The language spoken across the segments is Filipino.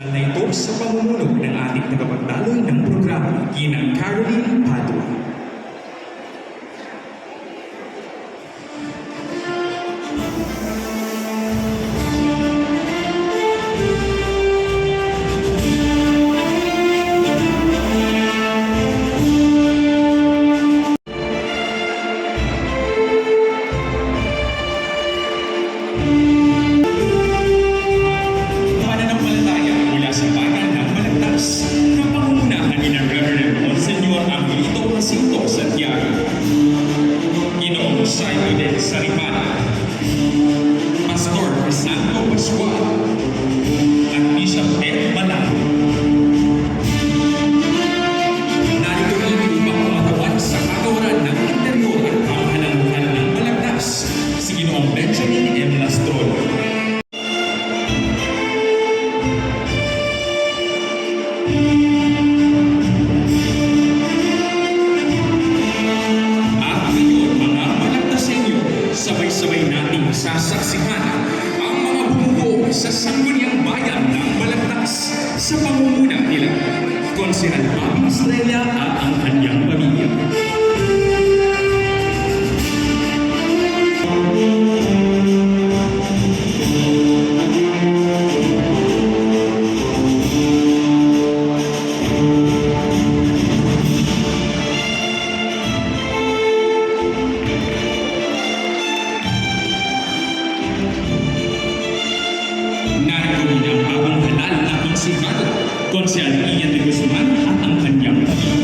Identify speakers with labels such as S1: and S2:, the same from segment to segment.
S1: na ito sa pamumuno ng ating tagapagdaloy ng programa, Ginang Caroline Padua. si Almabi Estrella at ang kanyang pamilya. Narito na ang habang halal na konsignado Konsehal Ian de Guzman at ang kanyang.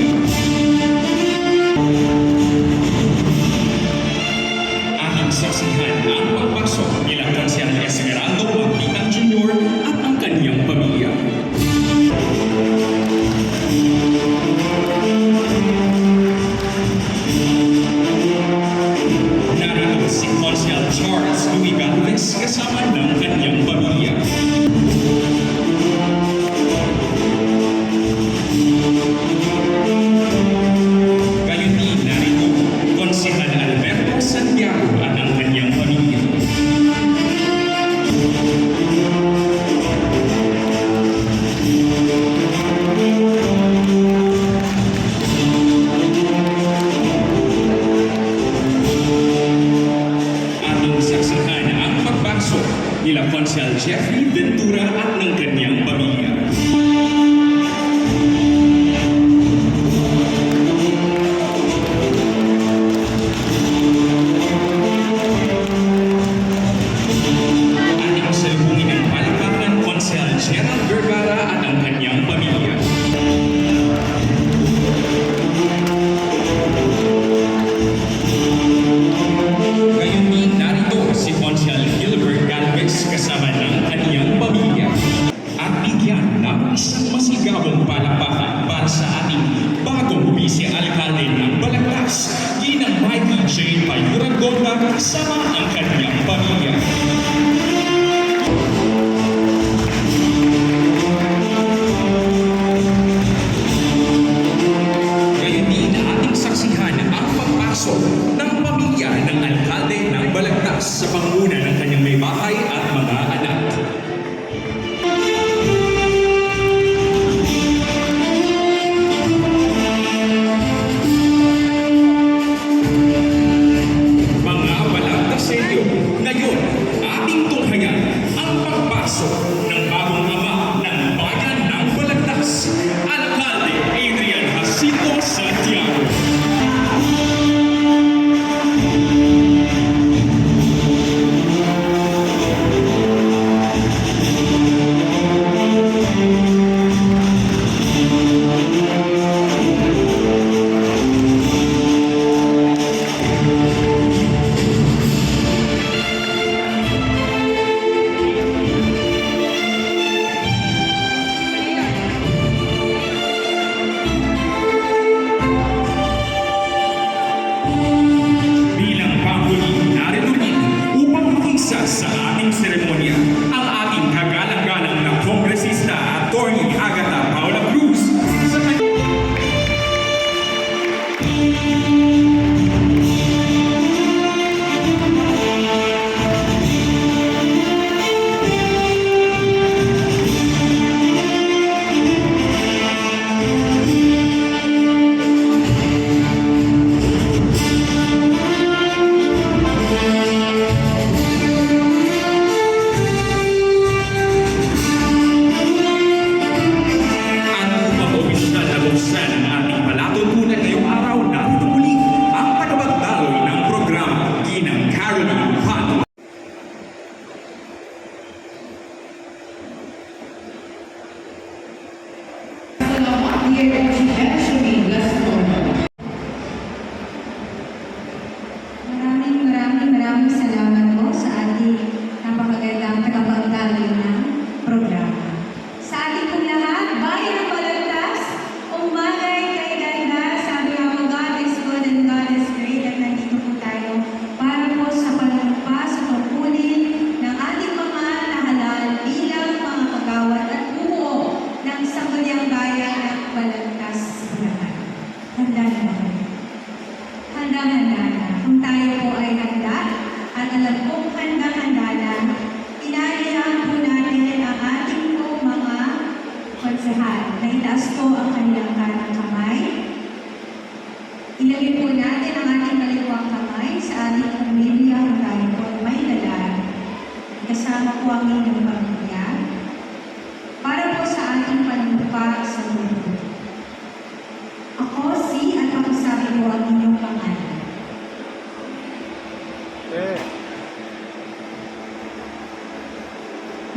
S2: ಪರಿಶ್ರಮ ಅನ್ಕೊಂಡಿಲ್ಲ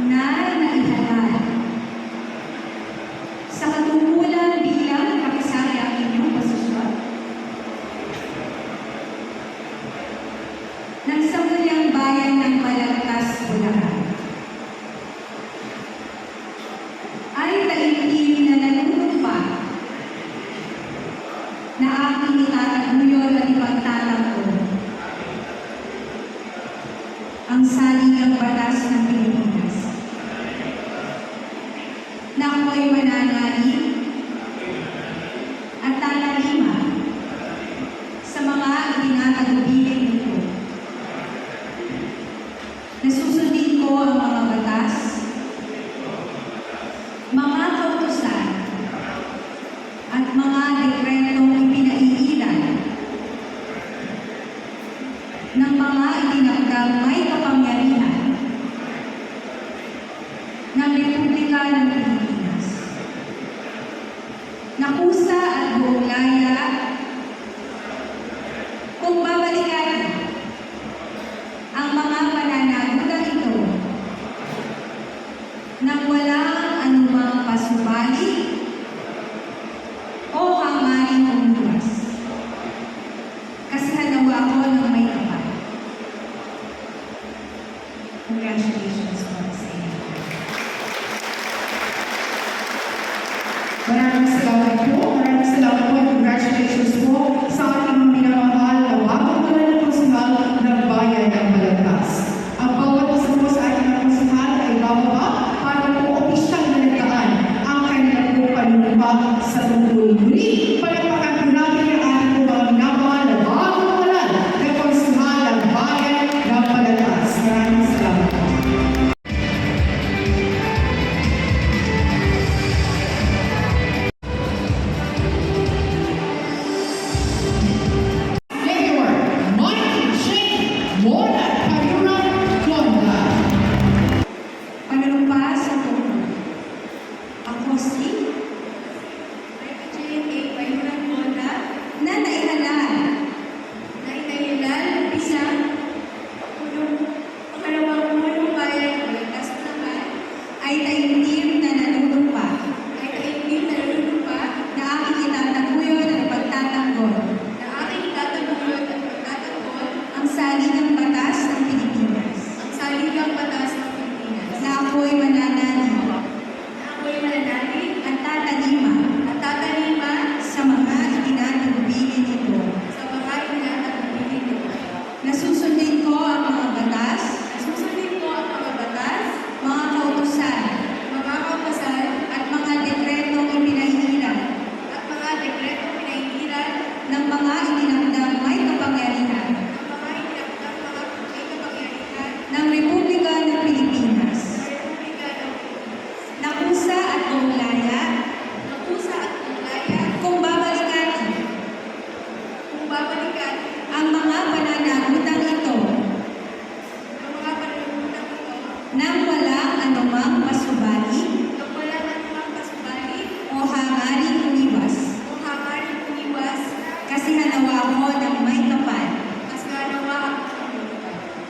S2: na naihalal. Sa katungkulan bilang pakisari ang inyong pasusunod. Nang sa mulyang bayan ng Malangkas, Bulacan. Ay taimtim na nanunumpa na aking itataguyod at ipagtataguyod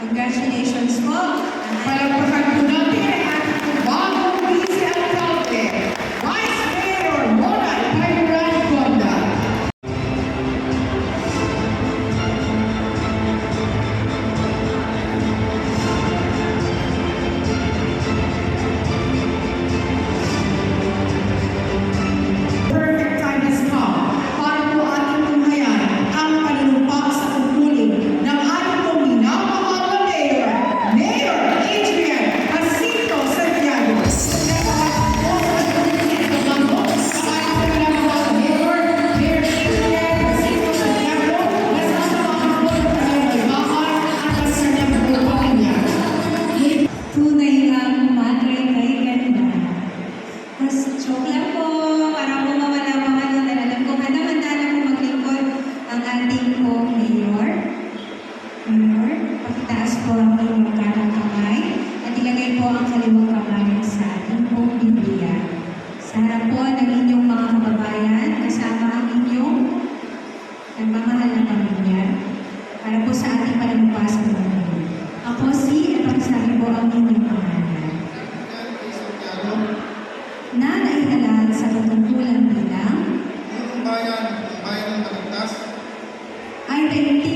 S2: Congratulations po.
S3: Para po kagpunan po sa ating malagpas po. Ako si, at po ang inyong pangalan. Na
S2: naihalaan sa katungkulan bilang
S4: Bayan, Bayan ng Pagkaktas
S2: Ay,
S4: thank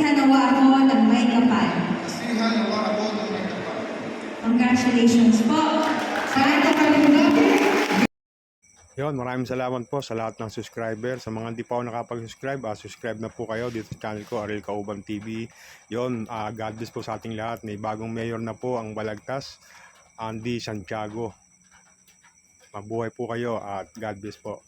S2: Nasihan nawa ako ng may kapal.
S4: Nasihan nawa ako ng may kapal.
S2: Congratulations po. Sana
S5: yun, maraming salamat po sa lahat ng subscriber. Sa mga hindi pa ako nakapag-subscribe, uh, subscribe na po kayo dito sa channel ko, Aril Kauban TV. Yun, uh, God bless po sa ating lahat. May bagong mayor na po ang Balagtas, Andy Santiago. Mabuhay po kayo at God bless po.